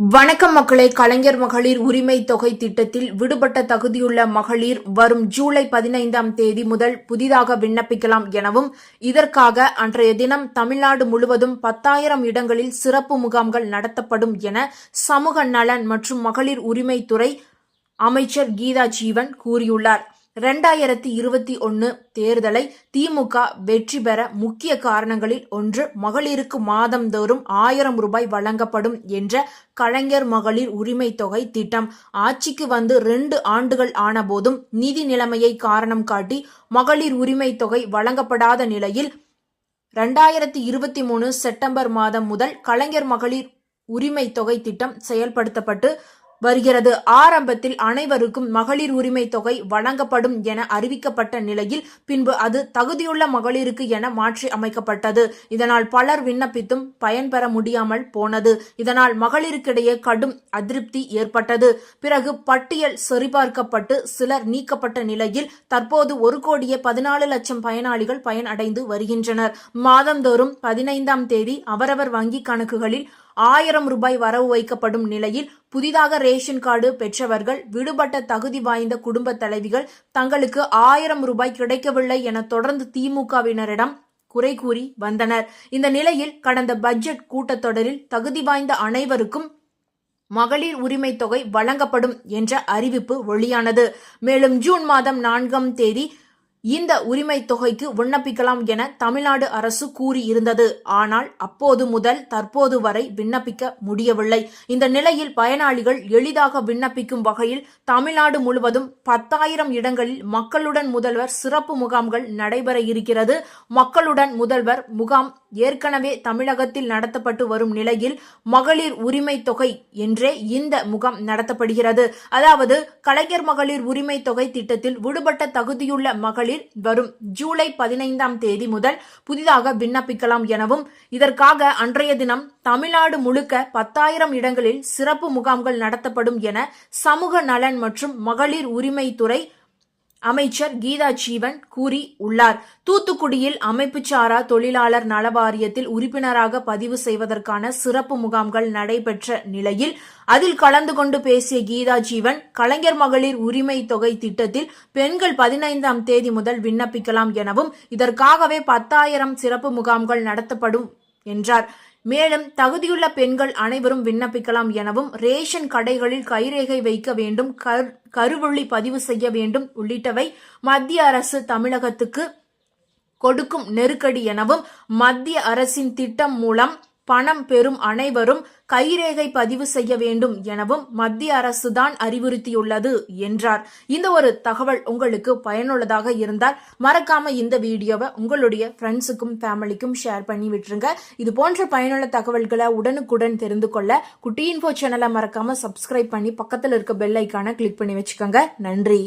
வணக்கம் மக்களே. கலைஞர் மகளிர் உரிமை தொகை திட்டத்தில் விடுபட்ட தகுதியுள்ள மகளிர் வரும் ஜூலை பதினைந்தாம் தேதி முதல் புதிதாக விண்ணப்பிக்கலாம் எனவும் இதற்காக அன்றைய தினம் தமிழ்நாடு முழுவதும் பத்தாயிரம் இடங்களில் சிறப்பு முகாம்கள் நடத்தப்படும் என சமூக நலன் மற்றும் மகளிர் உரிமைத்துறை அமைச்சர் கீதா ஜீவன் கூறியுள்ளார். ரெண்டாயிரத்தி இருபத்தி ஒன்று தேர்தலை திமுக வெற்றி பெற முக்கிய காரணங்களில் ஒன்று மகளிருக்கு மாதந்தோறும் ஆயிரம் ரூபாய் வழங்கப்படும் என்ற கலைஞர் மகளிர் உரிமை தொகை திட்டம். ஆட்சிக்கு வந்து ரெண்டு ஆண்டுகள் ஆனபோதும் நிதி நிலைமையை காரணம் காட்டி மகளிர் உரிமை தொகை வழங்கப்படாத நிலையில் ரெண்டாயிரத்தி இருபத்தி மூணு செப்டம்பர் மாதம் முதல் கலைஞர் மகளிர் உரிமை தொகை திட்டம் செயல்படுத்தப்பட்டு வருகிறது. ஆரம்பத்தில் அனைவருக்கும் மகளிர் உரிமை தொகை வழங்கப்படும் என அறிவிக்கப்பட்ட நிலையில் பின்பு அது தகுதியுள்ள மகளிருக்கு என மாற்றி அமைக்கப்பட்டது. இதனால் பலர் விண்ணப்பித்தும் பயன்பெற முடியாமல் போனது. இதனால் மகளிருக்கிடையே கடும் அதிருப்தி ஏற்பட்டது. பிறகு பட்டியல் சரிபார்க்கப்பட்டு சிலர் நீக்கப்பட்ட நிலையில் தற்போது ஒரு கோடியே பதினாலு லட்சம் பயனாளிகள் பயனடைந்து வருகின்றனர். மாதந்தோறும் பதினைந்தாம் தேதி அவரவர் வங்கி கணக்குகளில் ஆயிரம் ரூபாய் வரவு வைக்கப்படும் நிலையில் புதிதாக ரேஷன் கார்டு பெற்றவர்கள் விடுபட்ட தகுதி வாய்ந்த குடும்ப தலைவிகள் தங்களுக்கு ஆயிரம் ரூபாய் கிடைக்கவில்லை என தொடர்ந்து திமுகவினரிடம் குறை கூறி வந்தனர். இந்த நிலையில் கடந்த பட்ஜெட் கூட்டத்தொடரில் தகுதி வாய்ந்த அனைவருக்கும் மகளிர் உரிமை தொகை வழங்கப்படும் என்ற அறிவிப்பு வெளியானது. மேலும் ஜூன் மாதம் நான்காம் தேதி இந்த உரிமை தொகைக்கு விண்ணப்பிக்கலாம் என தமிழ்நாடு அரசு கூறியிருந்தது. ஆனால் அப்போது முதல் தற்போது வரை விண்ணப்பிக்க முடியவில்லை. இந்த நிலையில் பயனாளிகள் எளிதாக விண்ணப்பிக்கும் வகையில் தமிழ்நாடு முழுவதும் பத்தாயிரம் இடங்களில் மக்களுடன் முதல்வர் சிறப்பு முகாம்கள் நடைபெற இருக்கிறது. மக்களுடன் முதல்வர் முகாம் ஏற்கனவே தமிழகத்தில் நடத்தப்பட்டு வரும் நிலையில் மகளிர் உரிமை தொகை என்றே இந்த முகாம் நடத்தப்படுகிறது. அதாவது கலைஞர் மகளிர் உரிமை தொகை திட்டத்தில் விடுபட்ட தகுதியுள்ள மகளிர் வரும் ஜூலை பதினைந்தாம் தேதி முதல் புதிதாக விண்ணப்பிக்கலாம் எனவும் இதற்காக அன்றைய தினம் தமிழ்நாடு முழுக்க பத்தாயிரம் இடங்களில் சிறப்பு முகாம்கள் நடத்தப்படும் என சமூக நலன் மற்றும் மகளிர் உரிமைத்துறை அமைச்சர் கீதா ஜீவன் கூறி உள்ளார். தூத்துக்குடியில் அமைப்புச்சாரா தொழிலாளர் நல வாரியத்தில் உறுப்பினராக பதிவு செய்வதற்கான சிறப்பு முகாம்கள் நடைபெற்ற நிலையில் அதில் கலந்து கொண்டு பேசிய கீதா ஜீவன் கலைஞர் மகளிர் உரிமை தொகை திட்டத்தில் பெண்கள் பதினைந்தாம் தேதி முதல் விண்ணப்பிக்கலாம் எனவும் இதற்காகவே பத்தாயிரம் சிறப்பு முகாம்கள் நடத்தப்படும் என்றார். மேலும் தகுதியுள்ள பெண்கள் அனைவரும் விண்ணப்பிக்கலாம் எனவும் ரேஷன் கடைகளில் கைரேகை வைக்க வேண்டும் கருவொளி பதிவு செய்ய வேண்டும். உள்ளிட்டவை மத்திய அரசு தமிழகத்துக்கு கொடுக்கும் நெருக்கடி எனவும் மத்திய அரசின் திட்டம் மூலம் பணம் பெறும் அனைவரும் கைரேகை பதிவு செய்ய வேண்டும் எனவும் மத்திய அரசுதான் அறிவுறுத்தியுள்ளது என்றார். இந்த ஒரு தகவல் உங்களுக்கு பயனுள்ளதாக இருந்தால் மறக்காம இந்த வீடியோவை உங்களுடைய ஃப்ரெண்ட்ஸுக்கும் ஃபேமிலிக்கும் ஷேர் பண்ணி விட்டுருங்க. இது போன்ற பயனுள்ள தகவல்களை உடனுக்குடன் தெரிந்து கொள்ள குட்டி இன்ஃபோ சேனலை மறக்காம சப்ஸ்கிரைப் பண்ணி பக்கத்தில் இருக்க பெல் ஐக்கான கிளிக் பண்ணி வச்சுக்கோங்க. நன்றி.